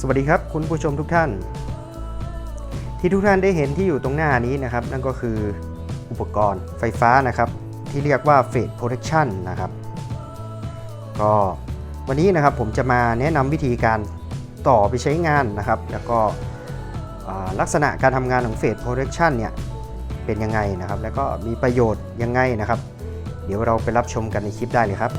สวัสดีครับคุณผู้ชมทุกท่าน ที่ทุกท่านได้เห็นที่อยู่ตรงหน้านี้นะครับ นั่นก็คืออุปกรณ์ไฟฟ้านะครับ ที่เรียกว่า Fade Protection นะครับ ก็วันนี้นะครับผมจะมาแนะนำวิธีการต่อไปใช้งานนะครับ แล้วก็ลักษณะการทำงานของ Fade Protection เนี่ยเป็นยังไงนะครับ แล้วก็มีประโยชน์ยังไงนะครับ เดี๋ยวเราไปรับชมกันในคลิปได้เลยครับ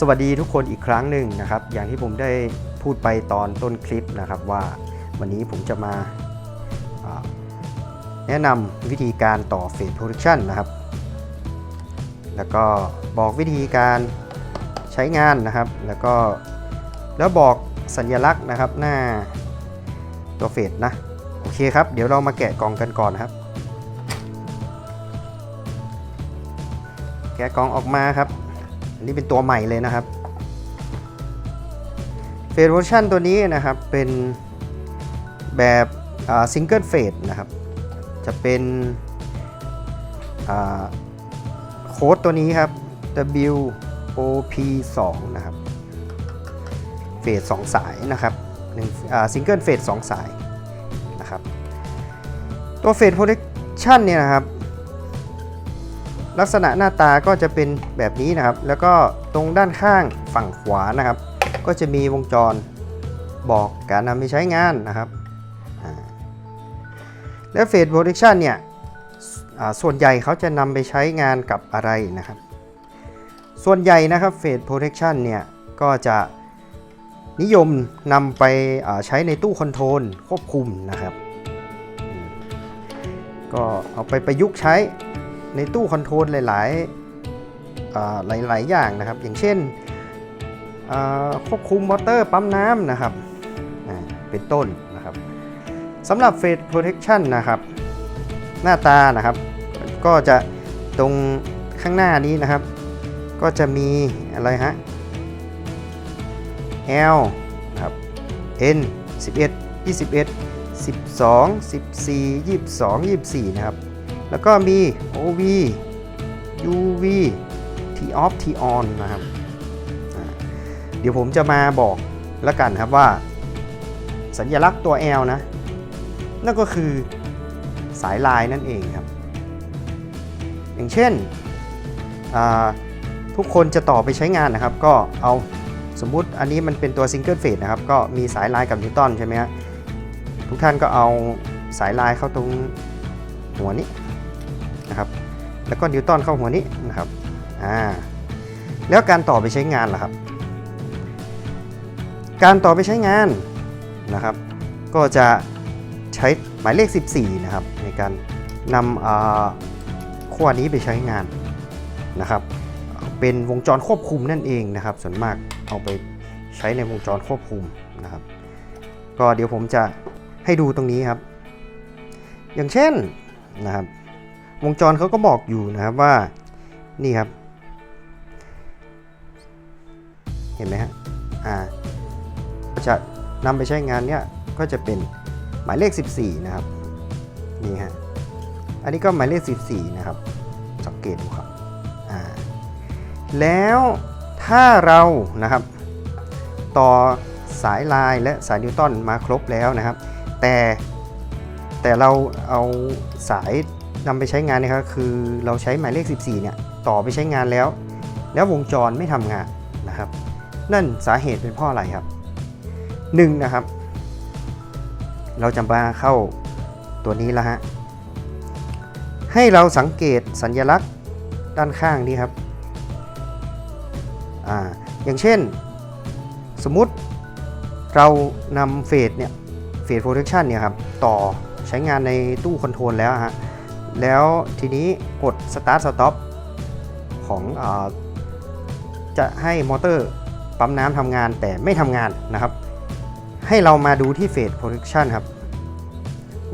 สวัสดีทุกคนอีกครั้งหนึ่งนะครับ อย่างที่ผมได้พูดไปตอนต้นคลิปนะครับว่าวันนี้ผมจะมาแนะนำวิธีการต่อเฟสโปรดักชันนะครับ แล้วก็บอกวิธีการใช้งานนะครับ แล้วก็แล้วบอกสัญลักษณ์นะครับหน้าตัวเฟสนะ โอเคครับ เดี๋ยวเรามาแกะกล่องกันก่อนครับ แกะกล่องออกมาครับ อันนี้เป็นตัวใหม่เลยนะครับเฟสเวอร์ชันตัวนี้นะครับเป็นแบบซิงเกิลเฟสนะครับ จะเป็นโค้ดตัวนี้ครับ WOP 2 นะครับเฟส2สายนะครับหนึ่งซิงเกิลเฟส2สายนะครับ ตัวเฟสโปร e c ชันเนี่ยนะครับ ลักษณะหน้าตาก็จะเป็นแบบนี้นะครับ แล้วก็ตรงด้านข้างฝั่งขวานะครับ ก็จะมีวงจรบอกการนำไปใช้งานนะครับ และเฟสโปร e c ชันเนี่ยส่วนใหญ่เขาจะนำไปใช้งานกับอะไรนะครับ ส่วนใหญ่นะครับเฟสโปร e c ชันเนี่ยก็จะนิยมนำไปใช้ในตู้คอนโทรลควบคุมนะครับ ก็เอาไปประยุกต์ใช้ ในตู้คอนโทรลหลายๆอ่าหลายๆอย่างนะครับ อย่างเช่นควบคุมมอเตอร์ปั๊มน้ำนะครับเป็นต้นนะครับสำหรับ Face Protection นะครับ หน้าตานะครับ ก็จะตรงข้างหน้านี้นะครับ ก็จะมีอะไรฮะ L นะครับ N 11 21 12 14 22 24 นะครับ แล้วก็มี OV UV T off T on นะครับ เดี๋ยวผมจะมาบอกแล้วกันครับว่าสัญลักษณ์ตัว L นะ นั่นก็คือสายลายนั่นเองครับ อย่างเช่น ทุกคนจะต่อไปใช้งานนะครับ ก็เอาสมมุติอันนี้มันเป็นตัวซิงเกิลเฟสนะครับ ก็มีสายลายกับนิวตันใช่ไหมฮะทุกท่านก็เอาสายลายเข้าตรงหัวนี้ นะครับ แล้วก็นิวตันเข้าหัวนี้นะครับอ่าแล้วการต่อไปใช้งานล่ะครับ การต่อไปใช้งานนะครับ ก็จะใช้หมายเลข 14 นะครับ ในการนำอ่าขั้วนี้ไปใช้งานนะครับ เป็นวงจรควบคุมนั่นเองนะครับ ส่วนมากเอาไปใช้ในวงจรควบคุมนะครับ ก็เดี๋ยวผมจะให้ดูตรงนี้ครับ อย่างเช่นนะครับ วงจรเขาก็บอกอยู่นะครับว่านี่ครับ เห็นไหมฮะอ่าจะนำไปใช้งานเนี่ยก็จะเป็นหมายเลข 14 นะครับนี่ฮะอันนี้ก็หมายเลข 14 นะครับ สังเกตดูครับอ่าแล้วถ้าเรานะครับ ต่อสายลายและสายนิวตันมาครบแล้วนะครับ แต่แต่เราเอาสาย นำไปใช้งานนะครับคือเราใช้หมายเลข 14 เนี่ยต่อไปใช้งานแล้ว แล้ววงจรไม่ทำงานนะครับ นั่นสาเหตุเป็นเพราะอะไรครับ 1. นนะครับ เราจะมาเข้าตัวนี้แล้วฮะให้เราสังเกตสัญลักษณ์ด้านข้างนี้ครับอ่าอย่างเช่น สมมุติเรานำเฟสเนี่ยเฟสโปรเทคชันเนี่ยครับต่อใช้งานในตู้คอนโทรลแล้วฮะ แล้วทีนี้กด start stop ของอจะให้มอเตอร์ปั๊มน้ำทำงานแต่ไม่ทำงานนะครับ ให้เรามาดูที่ Phase Protection ครับ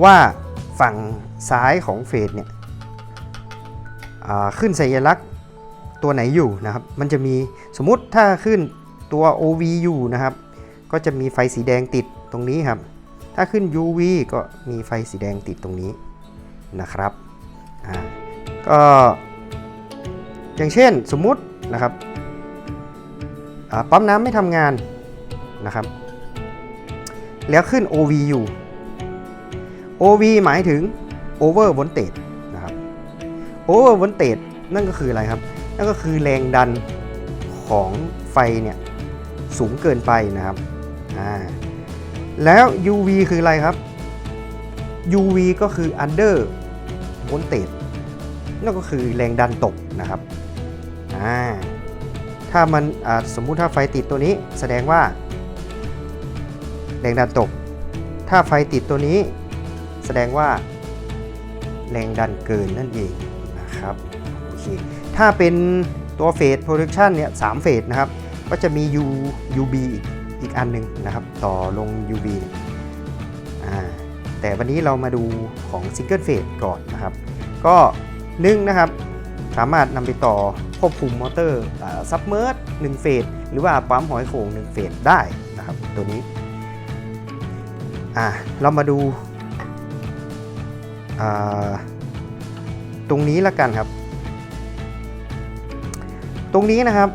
ว่าฝั่งซ้ายของเฟสเนี่ยขึ้นสัญลักษณ์ตัวไหนอยู่นะครับ มันจะมีสมมติถ้าขึ้นตัว OV อยู่นะครับ ก็จะมีไฟสีแดงติดตรงนี้ครับ ถ้าขึ้น UV ก็มีไฟสีแดงติดตรงนี้นะครับ อ่าก็อย่างเช่นสมมุตินะครับปั๊มน้ำไม่ทำงานนะครับ แล้วขึ้น OV อยู่ OV หมายถึง over voltage นะครับ over voltage นั่นก็คืออะไรครับ นั่นก็คือแรงดันของไฟเนี่ยสูงเกินไปนะครับ อ่า แล้ว UV คืออะไรครับ UV ก็คือ under voltage นั่นก็คือแรงดันตกนะครับอ่าถ้ามันสมมุติถ้าไฟติดตัวนี้แสดงว่า แรงดันตก ถ้าไฟติดตัวนี้ แสดงว่า แรงดันเกินนั่นเองนะครับโอเคถ้าเป็นตัวเฟสโปรดักชันเนี่ยสามเฟสนะครับ ก็จะมี U UB อีกอีกอันหนึ่งนะครับ ต่อลง UB อ่า แต่วันนี้เรามาดูของซิงเกิลเฟสก่อนนะครับ ก็หนึ่งนะครับ สามารถนำไปต่อควบคุมมอเตอร์ซับเมอร์หนึ่งเฟสหรือว่าปั๊มหอยโข่งหนึ่งเฟสได้นะครับ ตัวนี้อะเรามาดูาตรงนี้ละกันครับ ตรงนี้นะครับ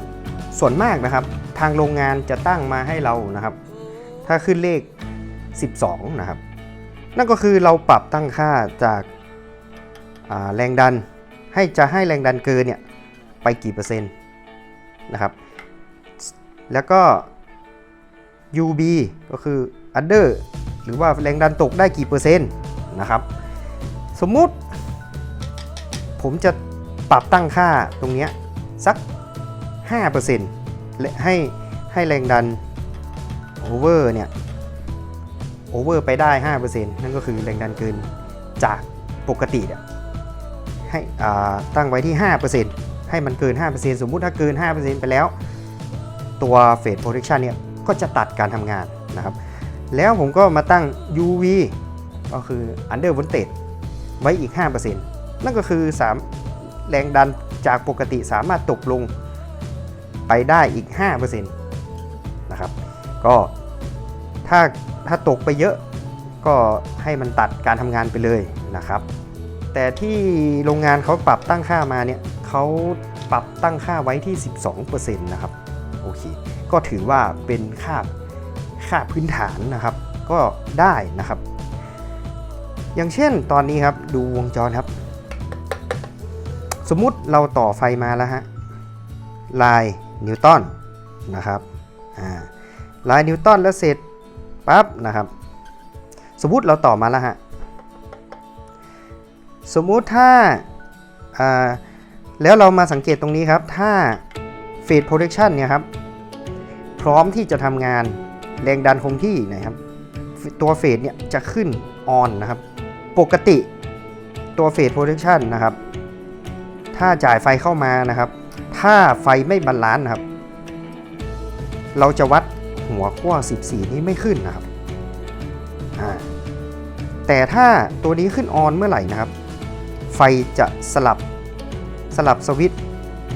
ส่วนมากนะครับ ทางโรงงานจะตั้งมาให้เรานะครับ ถ้าขึ้นเลข 12 นะครับ นั่นก็คือเราปรับตั้งค่าจากาแรงดัน ให้จะให้แรงดันเกินเนี่ยไปกี่เปอร์เซ็นต์นะครับ แล้วก็ UB ก็คือ under หรือว่าแรงดันตกได้กี่เปอร์เซ็นต์นะครับ สมมุติ ผมจะปรับตั้งค่าตรงนี้สัก 5%และให้ให้แรงดัน over เนี่ย over ไปได้ 5%นั่นก็คือแรงดันเกินจากปกติให้อ่าตั้งไว้ที่ 5%ให้มันเกิน 5%สมมุติถ้าเกิน 5%ไปแล้ว ตัว Phase Protection เนี่ยก็จะตัดการทำงานนะครับ แล้วผมก็มาตั้ง UV ก็คือ under voltage ไว้อีก 5%นั่นก็คือ 3 แรงดันจากปกติสามารถตกลงไปได้อีก 5%นะครับ ก็ ถ้าถ้าตกไปเยอะก็ให้มันตัดการทำงานไปเลยนะครับ แต่ที่โรงงานเขาปรับตั้งค่ามาเนี่ยเขาปรับตั้งค่าไว้ที่ 12%นะครับโอเคก็ถือว่าเป็นค่าค่าพื้นฐานนะครับ ก็ได้นะครับ อย่างเช่นตอนนี้ครับดูวงจรครับ สมมุติเราต่อไฟมาแล้วฮะลายนิวตันนะครับอ่าลายนิวตันแล้วเสร็จ ปั๊บนะครับ สมมุติเราต่อมาแล้วฮะสมมุติถ้าอ่าแล้วเรามาสังเกตตรงนี้ครับ ถ้าเฟดโปรเ c ชันเนี่ยครับ พร้อมที่จะทำงานแรงดันคงที่นะครับ ตัวเฟดเนี่ยจะขึ้นออนนะครับ ปกติตัวเฟดโปร c ชันนะครับ ถ้าจ่ายไฟเข้ามานะครับ ถ้าไฟไม่บาลานซ์นะครับ เราจะวัด หัวขั้ว14 นี้ไม่ขึ้นนะครับ แต่ถ้าตัวนี้ขึ้นออนเมื่อไหร่นะครับ ไฟจะสลับสลับสวิตช์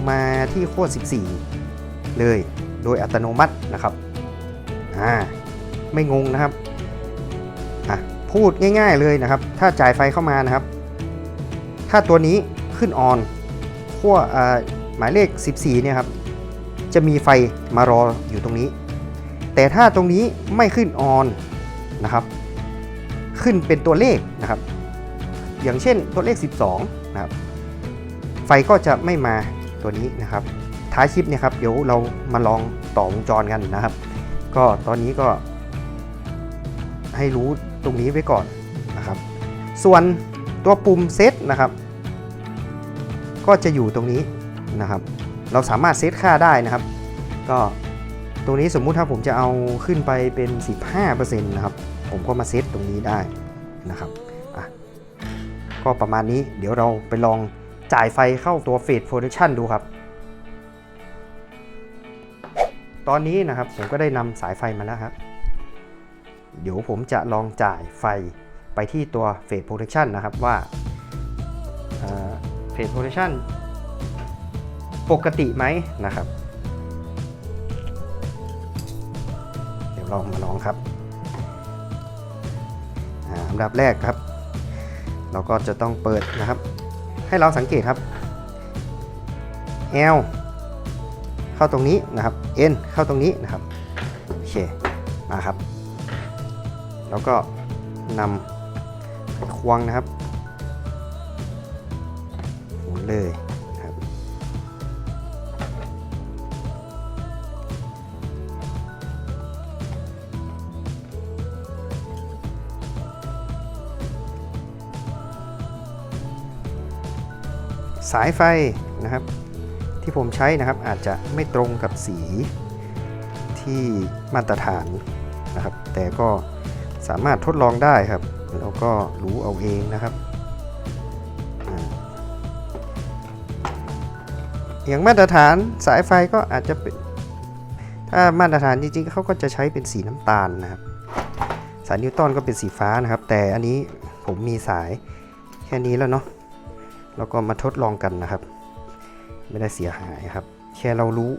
มาที่ขั้ว14 เลยโดยอัตโนมัตินะครับ ไม่งงนะครับ พูดง่ายๆเลยนะครับ ถ้าจ่ายไฟเข้ามานะครับ ถ้าตัวนี้ขึ้นออนขั้วหมายเลข 14 เนี่ยครับ จะมีไฟมารออยู่ตรงนี้ แต่ถ้าตรงนี้ไม่ขึ้นออนนะครับ ขึ้นเป็นตัวเลขนะครับ อย่างเช่นตัวเลข 12 นะครับ ไฟก็จะไม่มาตัวนี้นะครับ ท้ายคลิปเนี่ยครับเดี๋ยวเรามาลองต่อวงจรกันนะครับ ก็ตอนนี้ก็ ให้รู้ตรงนี้ไว้ก่อนนะครับ ส่วนตัวปุ่มเซตนะครับ ก็จะอยู่ตรงนี้นะครับ เราสามารถเซตค่าได้นะครับ ก็ ตรงนี้สมมุติถ้าผมจะเอาขึ้นไปเป็น 15%นะครับ ผมก็มาเซตตรงนี้ได้นะครับอะก็ประมาณนี้เดี๋ยวเราไปลองจ่ายไฟเข้าตัว Fade Production ดูครับ ตอนนี้นะครับผมก็ได้นำสายไฟมาแล้วครับ เดี๋ยวผมจะลองจ่ายไฟไปที่ตัว Fade Protection นะครับว่าเอ่อ Fade Protection ปกติไหมนะครับ ลองมาลองครับอันดับแรกครับ เราก็จะต้องเปิดนะครับ ให้เราสังเกตครับ L เข้าตรงนี้นะครับ N เข้าตรงนี้นะครับโอเคมาครับ แล้วก็นำควงนะครับหมุนเลย สายไฟนะครับ ที่ผมใช้นะครับอาจจะไม่ตรงกับสีที่มาตรฐานนะครับ แต่ก็สามารถทดลองได้ครับแล้วก็รู้เอาเองนะครับอย่างมาตรฐานสายไฟก็อาจจะเป็นถ้ามาตรฐานจริงๆเขาก็จะใช้เป็นสีน้ำตาลนะครับ สายนิวตันก็เป็นสีฟ้านะครับ แต่อันนี้ผมมีสายแค่นี้แล้วเนาะ แล้วก็มาทดลองกันนะครับ ไม่ได้เสียหายครับ แค่เรารู้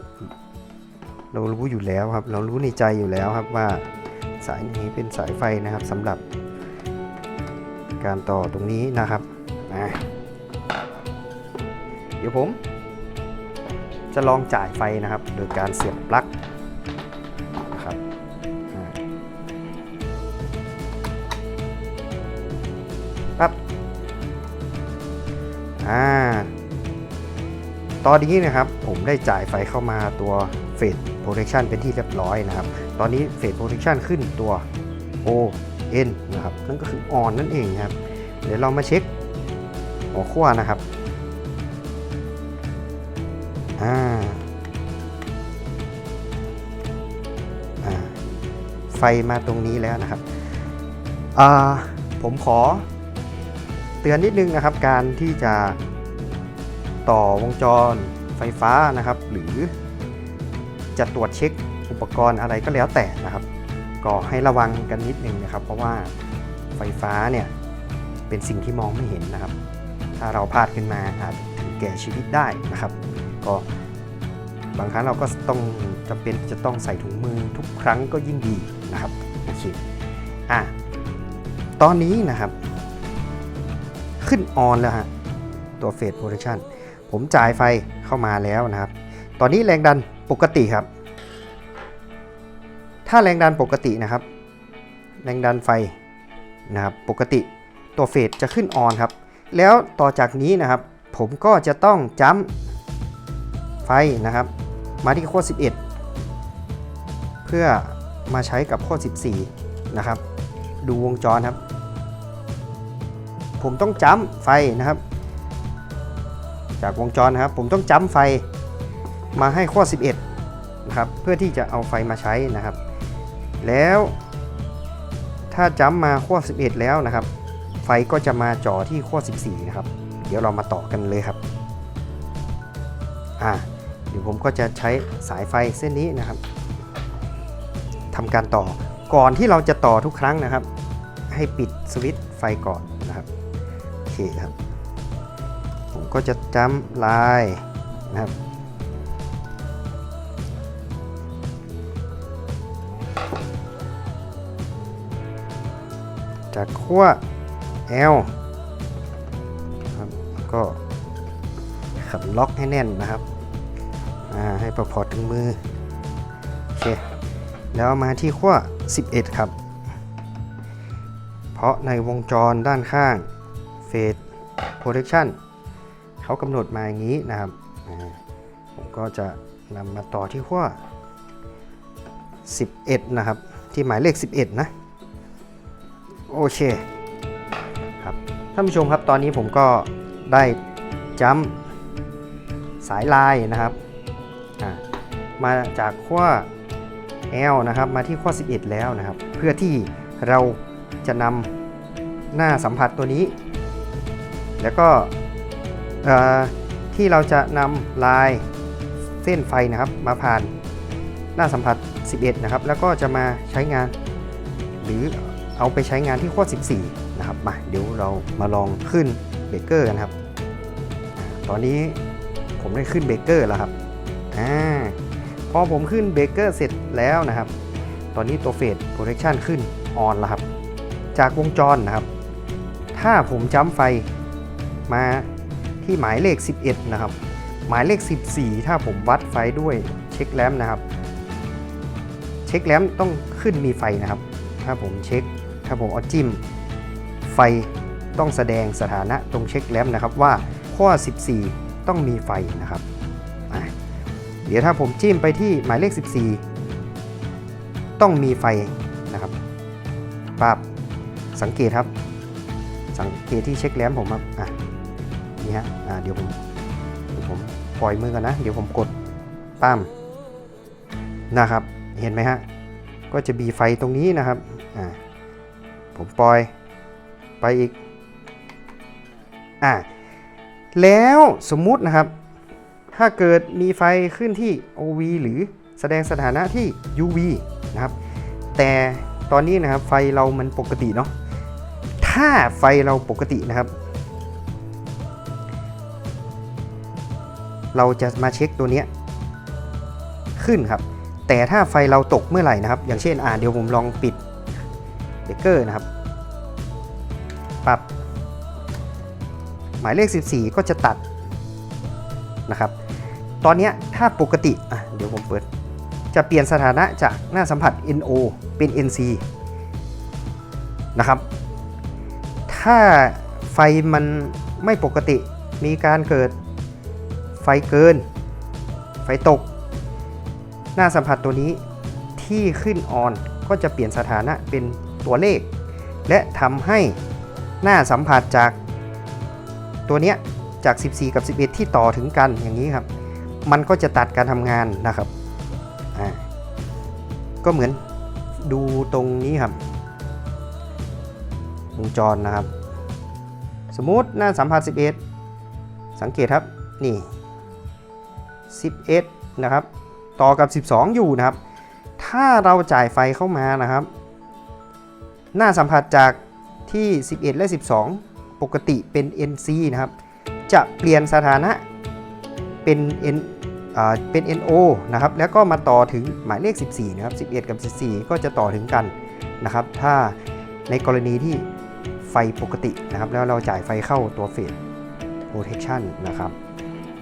เรารู้อยู่แล้วครับ เรารู้ในใจอยู่แล้วครับว่าสายนี้เป็นสายไฟนะครับสำหรับ การต่อตรงนี้นะครับนะเดี๋ยวผมจะลองจ่ายไฟนะครับ โดยการเสียบปลั๊กนะครับ อ่าตอนนี้นะครับผมได้จ่ายไฟเข้ามาตัวเฟดโปรเทคชันเป็นที่เรียบร้อยนะครับ ตอนนี้เฟดโปรเทคชันขึ้นตัว O N นะครับนั่นก็คือ on นั่นเองครับ เดี๋ยวเรามาเช็คหัวขั้วนะครับอ่าไฟมาตรงนี้แล้วนะครับ ผมขอ เตือนนิดนึงนะครับการที่จะต่อวงจรไฟฟ้านะครับ หรือจะตรวจเช็คอุปกรณ์อะไรก็แล้วแต่นะครับ ก็ให้ระวังกันนิดนึงนะครับ เพราะว่าไฟฟ้าเนี่ยเป็นสิ่งที่มองไม่เห็นนะครับ ถ้าเราพลาดขึ้นมาอาจถึงแก่ชีวิตได้นะครับ ก็บางครั้งเราก็ต้องจำเป็นจะต้องใส่ถุงมือทุกครั้งก็ยิ่งดีนะครับโอเคอะตอนนี้นะครับ ขึ้นออนแล้วฮะ ตัวเฟสโปรดักชันผมจ่ายไฟเข้ามาแล้วนะครับ ตอนนี้แรงดันปกติครับ ถ้าแรงดันปกตินะครับ แรงดันไฟนะครับปกติตัวเฟสจะขึ้นออนครับ แล้วต่อจากนี้นะครับ ผมก็จะต้องจัมไฟนะครับ มาที่ขั้ว11 เพื่อมาใช้กับขั้ว14 นะครับ ดูวงจรครับ ผมต้องจัมป์ไฟนะครับ จากวงจรนะครับ ผมต้องจัมป์ไฟมาให้ขั้ว11นะครับเพื่อที่จะเอาไฟมาใช้นะครับ แล้วถ้าจัมป์มาขั้ว11 แล้วนะครับ ไฟก็จะมาจ่อที่ขั้ว14 นะครับ เดี๋ยวเรามาต่อกันเลยครับอ่าเดี๋ยวผมก็จะใช้สายไฟเส้นนี้นะครับทำการต่อก่อนที่เราจะต่อทุกครั้งนะครับ ให้ปิดสวิตช์ไฟก่อน เคครับ ผมก็จะจำลายนะครับ จากขั้ว L นะครับก็ขันล็อกให้แน่นนะครับ ให้ประพอถึงมือ โอเค แล้วมาที่ขั้ว 11 ครับ เพราะในวงจรด้านข้าง เฟส protection เขากำหนดมาอย่างนี้นะครับ ผมก็จะนำมาต่อที่ขั้ว11 นะครับ ที่หมายเลข 11 นะ โอเคครับท่านผู้ชมครับตอนนี้ผมก็ได้จัมสายลายนะครับมาจากขั้ว L นะครับ มาที่ขั้ว11 แล้วนะครับ เพื่อที่เราจะนำหน้าสัมผัสตัวนี้ แล้วก็ที่เราจะนำลายเส้นไฟนะครับมาผ่านหน้าสัมผัส 11 นะครับ แล้วก็จะมาใช้งาน หรือเอาไปใช้งานที่ขั้ว14 นะครับมาเดี๋ยวเรามาลองขึ้นเบเกอร์กันครับ ตอนนี้ผมได้ขึ้นเบเกอร์แล้วครับอ่าพอผมขึ้นเบเกอร์เสร็จแล้วนะครับ ตอนนี้ตัวเฟสโปรเทคชันขึ้นออนแล้วครับ จากวงจรนะครับ ถ้าผมจำไฟ มาที่หมายเลข 11 นะครับ หมายเลข 14 ถ้าผมวัดไฟด้วยเช็คแลมนะครับ เช็คแลมต้องขึ้นมีไฟนะครับ ถ้าผมเช็ค ถ้าผมเอาจิ้ม ไฟต้องแสดงสถานะตรงเช็คแลมนะครับว่าข้อ 14 ต้องมีไฟนะครับ เดี๋ยวถ้าผมจิ้มไปที่หมายเลข 14 ต้องมีไฟนะครับปั๊บสังเกตครับ สังเกตที่เช็คแลมผมครับอะ นี่ฮะเดี๋ยวผมเดี๋ยวผมปล่อยมือกันนะ เดี๋ยวผมกดปั้มนะครับ เห็นไหมฮะ ก็จะมีไฟตรงนี้นะครับผมปล่อยไปอีกอ่าแล้วสมมุตินะครับ ถ้าเกิดมีไฟขึ้นที่ OV หรือแสดงสถานะที่ UV นะครับ แต่ตอนนี้นะครับไฟเรามันปกติเนาะถ้าไฟเราปกตินะครับ เราจะมาเช็คตัวเนี้ยขึ้นครับ แต่ถ้าไฟเราตกเมื่อไหร่นะครับ อย่างเช่นอ่าเดี๋ยวผมลองปิดเบรกเกอร์นะครับ ปรับ หมายเลข 14 ก็จะตัดนะครับ ตอนนี้ถ้าปกติอะเดี๋ยวผมเปิด จะเปลี่ยนสถานะจากหน้าสัมผัส NO เป็น NC นะครับ ถ้าไฟมันไม่ปกติมีการเกิด ไฟเกิน ไฟตก หน้าสัมผัสตัวนี้ที่ขึ้นออนก็จะเปลี่ยนสถานะเป็นตัวเลข และทำให้หน้าสัมผัสจากตัวเนี้ยจาก 14 กับ 11 ที่ต่อถึงกันอย่างนี้ครับ มันก็จะตัดการทำงานนะครับอ่าก็เหมือนดูตรงนี้ครับวงจรนะครับ สมมุติหน้าสัมผัส11 สังเกตครับนี่ 11 นะครับ ต่อกับ 12 อยู่นะครับ ถ้าเราจ่ายไฟเข้ามานะครับ หน้าสัมผัสจากที่ 11 และ 12 ปกติเป็น NC นะครับ จะเปลี่ยนสถานะเป็น N เป็น NO นะครับ แล้วก็มาต่อถึงหมายเลข 14 นะครับ 11 กับ 14 ก็จะต่อถึงกันนะครับ ถ้าในกรณีที่ไฟปกตินะครับ แล้วเราจ่ายไฟเข้าตัวเฟส protection นะครับ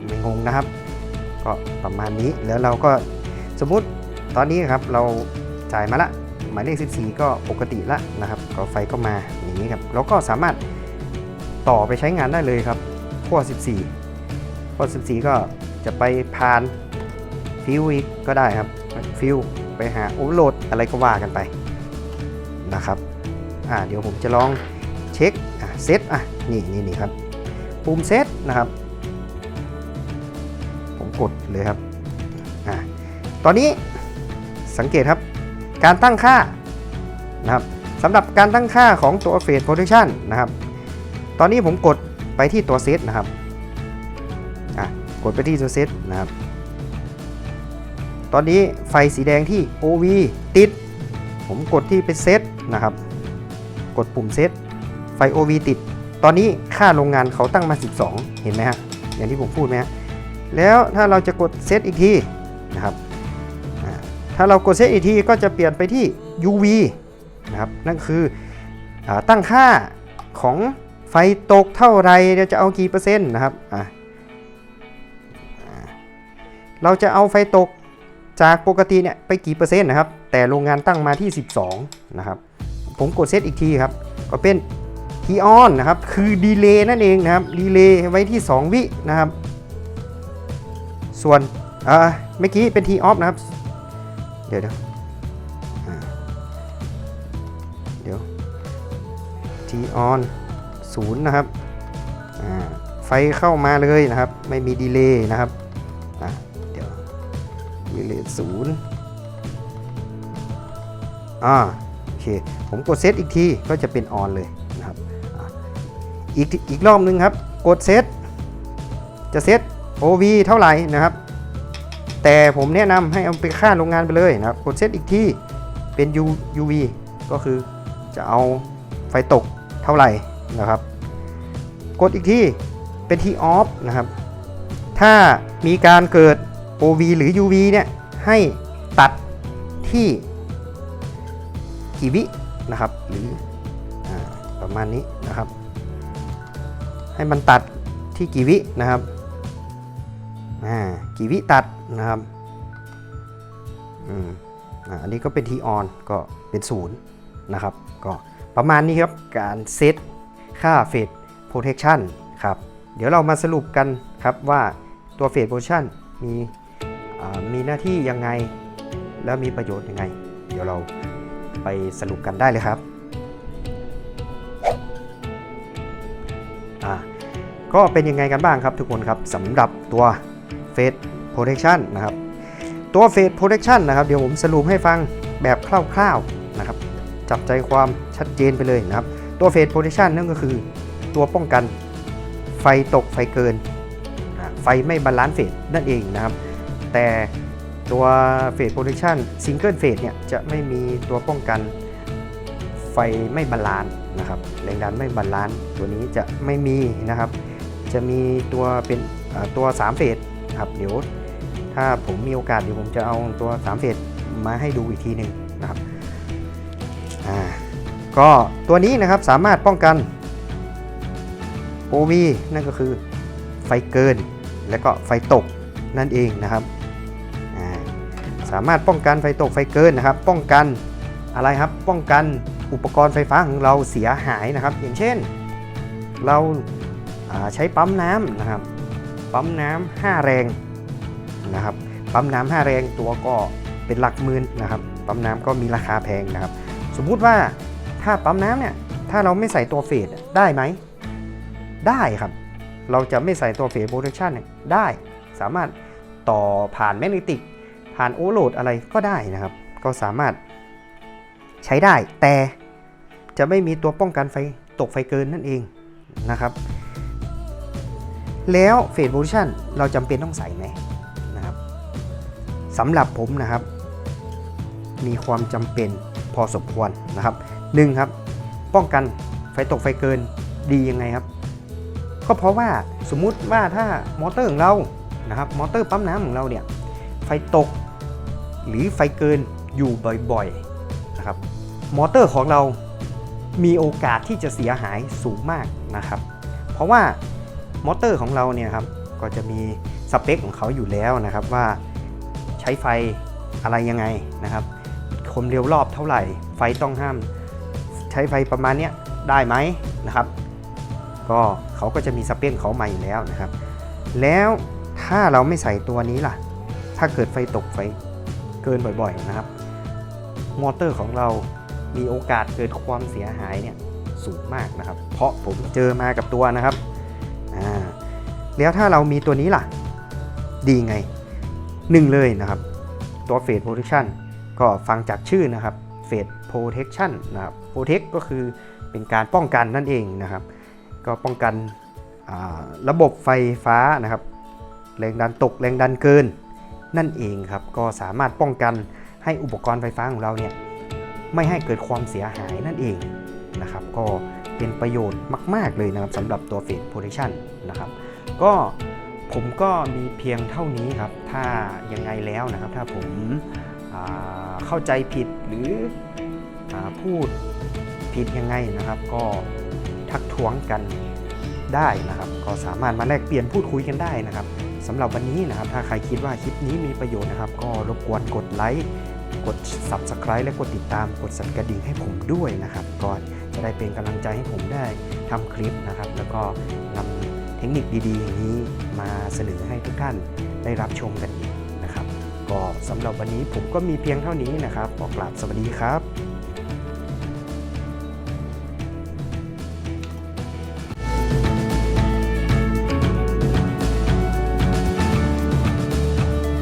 ไม่งงนะครับ ก็ประมาณนี้แล้วเราก็สมมุติตอนนี้ครับเราจ่ายมาละหมายเลข 14 ก็ปกติละนะครับก็ไฟก็มาอย่างนี้ครับแล้วก็สามารถต่อไปใช้งานได้เลยครับขั้ว14ขั้ว14 ก็จะไปผ่านฟิวอีกก็ได้ครับฟิวไปหาโอเวอร์โหลดอะไรก็ว่ากันไปนะครับอ่าเดี๋ยวผมจะลองเช็คอะเซตอะนี่นี่นี่ครับปุ่มเซตนะครับ กดเลยครับอตอนนี้สังเกตครับการตั้งค่านะครับสำหรับการตั้งค่าของตัว Phase Protection นะครับ ตอนนี้ผมกดไปที่ตัวเซตนะครับกดไปที่ตัวเซตนะครับ ตอนนี้ไฟสีแดงที่ OV ติด ผมกดที่เป็นเซตนะครับ กดปุ่มเซตไฟ OV ติด ตอนนี้ค่าโรงงานเขาตั้งมา 12 เห็นไหมฮะอย่างที่ผมพูดไหมฮะ แล้วถ้าเราจะกดเซตอีกทีนะครับถ้าเรากดเซตอีกทีก็จะเปลี่ยนไปที่ UV นะครับนั่นคืออตั้งค่าของไฟตกเท่าไรเราจะเอากี่เปอร์เซ็นต์นะครับเราจะเอาไฟตกจากปกติเนี่ยไปกี่เปอร์เซ็นต์นะครับ แต่โรงงานตั้งมาที่ 12 นะครับ ผมกดเซตอีกทีครับ ก็เป็น t on นะครับ คือดีเลย์นั่นเองนะครับ ดีเลย์ไว้ที่ 2 วินะครับ ส่วนเมื่อกี้เป็น T off นะครับ เดี๋ยวเดี๋ยวอ่าเดี๋ยว T on ศูนย์นะครับไฟเข้ามาเลยนะครับ ไม่มีดีเลย์นะครับเดี๋ยวดีเลย์ศูนย์อ่าโอเคผมกดเซตอีกทีก็จะเป็นออนเลยนะครับอ,อีกอีกรอบนึงครับ กดเซตจะเซต OV เท่าไหร่นะครับ แต่ผมแนะนำให้เอาไปค่าโรงงานไปเลยนะครับกดเซตอีกที่เป็น U UV ก็คือจะเอาไฟตกเท่าไหร่นะครับ กดอีกที่เป็นที่ off นะครับ ถ้ามีการเกิด OV หรือ UV เนี่ยให้ตัดที่กี่วินะครับหรืออประมาณนี้นะครับ ให้มันตัดที่กี่วินะครับ อ่ากี่วิตัดนะครับอืมอันนี้ก็เป็นทีออนก็เป็นศูนย์นะครับ ก็ประมาณนี้ครับการเซตค่าเฟดโปรเทคชันครับ เดี๋ยวเรามาสรุปกันครับว่าตัวเฟดโปรเทคชันมีมีหน้าที่ยังไง แล้วมีประโยชน์ยังไง เดี๋ยวเราไปสรุปกันได้เลยครับก็เป็นยังไงกันบ้างครับทุกคนครับสำหรับตัว Face Protection นะครับ ตัว Face Protection นะครับ เดี๋ยวผมสรุปให้ฟังแบบคร่าวๆนะครับ จับใจความชัดเจนไปเลยนะครับ ตัว Face Protection นั่นก็คือตัวป้องกันไฟตกไฟเกิน ไฟไม่บาลานซ์เฟสนั่นเองนะครับ แต่ตัวเฟสโปรเทคชันซิงเกิลเฟสเนี่ยจะไม่มีตัวป้องกันไฟไม่บาลานซ์นะครับแรงดันไม่บาลานซ์ตัวนี้จะไม่มีนะครับ จะมีตัวเป็นตัว3เฟส ครับเดี๋ยวถ้าผมมีโอกาสเดี๋ยวผมจะเอาตัว3เฟสมาให้ดูอีกทีหนึ่งนะครับอ่าก็ตัวนี้นะครับสามารถป้องกัน OV นั่นก็คือไฟเกินและก็ไฟตกนั่นเองนะครับอ่าสามารถป้องกันไฟตกไฟเกินนะครับ ป้องกันอะไรครับป้องกันอุปกรณ์ไฟฟ้าของเราเสียหายนะครับ อย่างเช่น เราาใช้ปั๊มน้ำนะครับ ปั๊มน้ำ5แรงนะครับ ปั๊มน้ำ5แรงตัวก็เป็นหลักหมื่นนะครับ ปั๊มน้ำก็มีราคาแพงนะครับ สมมุติว่าถ้าปั๊มน้ำเนี่ยถ้าเราไม่ใส่ตัวเฟสได้ไหม ได้ครับ เราจะไม่ใส่ตัวเฟสโปรเทคชันเนี่ยได้ สามารถต่อผ่านแมกเนติก ผ่านโอเวอร์โหลดอะไรก็ได้นะครับ ก็สามารถใช้ได้แต่จะไม่มีตัวป้องกันไฟตกไฟเกินนั่นเองนะครับ แล้วเฟสโพซิชันเราจำเป็นต้องใส่ไหมนะครับสำหรับผมนะครับ มีความจำเป็นพอสมควรนะครับหนึ่งครับ ป้องกันไฟตกไฟเกินดียังไงครับ ก็เพราะว่าสมมุติว่าถ้ามอเตอร์ของเรานะครับมอเตอร์ปั๊มน้ำของเราเนี่ยไฟตกหรือไฟเกินอยู่บ่อยๆนะครับมอเตอร์ของเรามีโอกาสที่จะเสียหายสูงมากนะครับ เพราะว่า มอเตอร์ของเราเนี่ยครับก็จะมีสเปคของเขาอยู่แล้วนะครับว่าใช้ไฟอะไรยังไงนะครับความเร็วรอบเท่าไหร่ ไฟต้องห้าม ใช้ไฟประมาณนี้ได้ไหมนะครับ ก็เขาก็จะมีสเปคของเขามาอยู่แล้วนะครับ แล้วถ้าเราไม่ใส่ตัวนี้ล่ะ ถ้าเกิดไฟตกไฟเกินบ่อยๆนะครับ มอเตอร์ของเรามีโอกาสเกิดความเสียหายเนี่ยสูงมากนะครับ เพราะผมเจอมากับตัวนะครับ แล้วถ้าเรามีตัวนี้ล่ะ ดีไงหนึ่งเลยนะครับ ตัวเฟสโปรเทคชันก็ฟังจากชื่อนะครับเฟสโปรเทคชันนะครับโปรเทคก็คือเป็นการป้องกันนั่นเองนะครับ ก็ป้องกันระบบไฟฟ้านะครับ แรงดันตกแรงดันเกินนั่นเองครับ ก็สามารถป้องกันให้อุปกรณ์ไฟฟ้าของเราเนี่ยไม่ให้เกิดความเสียหายนั่นเองนะครับ ก็เป็นประโยชน์มาก ๆ เลยนะครับสำหรับตัว f a c e Protection นะครับ ก็ผมก็มีเพียงเท่านี้ครับ ถ้ายังไงแล้วนะครับ ถ้าผมาเข้าใจผิดหรืออพูดผิดยังไงนะครับ ก็ทักท้วงกันได้นะครับ ก็สามารถมาแลกเปลี่ยนพูดคุยกันได้นะครับสำหรับวันนี้นะครับ ถ้าใครคิดว่าคลิปนี้มีประโยชน์นะครับ ก็รบกวนกดไลค์กด Subscribe และกดติดตามกดสั่นกระดิ่งให้ผมด้วยนะครับก็จะได้เป็นกำลังใจให้ผมได้ทำคลิปนะครับ แล้วก็นำ เทคนิคดีๆอย่างนี้มาเสนอให้ทุกท่านได้รับชมกันอีกนะครับ ก็สำหรับวันนี้ผมก็มีเพียงเท่านี้นะครับขอกราบสวัสดีครับ